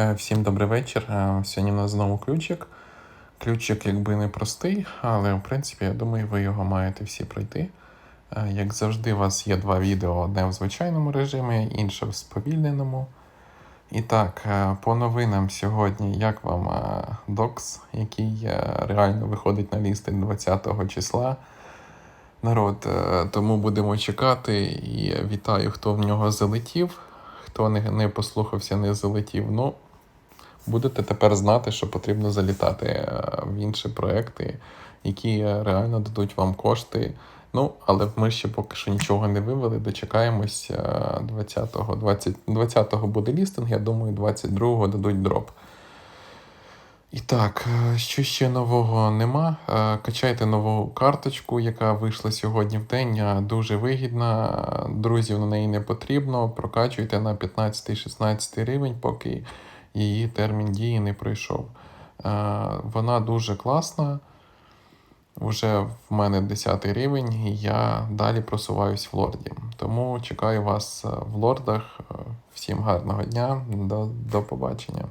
Е, Всім добрий вечір. Е, Сьогодні в нас знову ключик. Ключик якби не простий, але в принципі, я думаю, ви його маєте всі пройти. Е, Як завжди, у вас є два відео: одне в звичайному режимі, інше в сповільненому. І так, по новинам сьогодні, як вам докс, який реально виходить на лістинг 20 числа. Народ, тому будемо чекати і вітаю, хто в нього залетів, хто не, не послухався, не залетів. Ну, будете тепер знати, що потрібно залітати е, в інші проекти, які е, реально дадуть вам кошти. Ну, але ми ще поки що нічого не вивели. Дочекаємось е, 20-го. 20, 20-го буде лістинг, я думаю, 22-го дадуть дроп. І так, е, що ще нового нема. Качайте нову карточку, яка вийшла сьогодні в день. Дуже вигідна. Друзів на неї не потрібно. Прокачуйте на 15-16 рівень, поки її термін дії не пройшов. Е, Вона дуже класна. Вже в мене 10 рівень, і я далі просуваюсь в лорді. Тому чекаю вас е, в лордах. Е, Всім гарного дня, до, до побачення.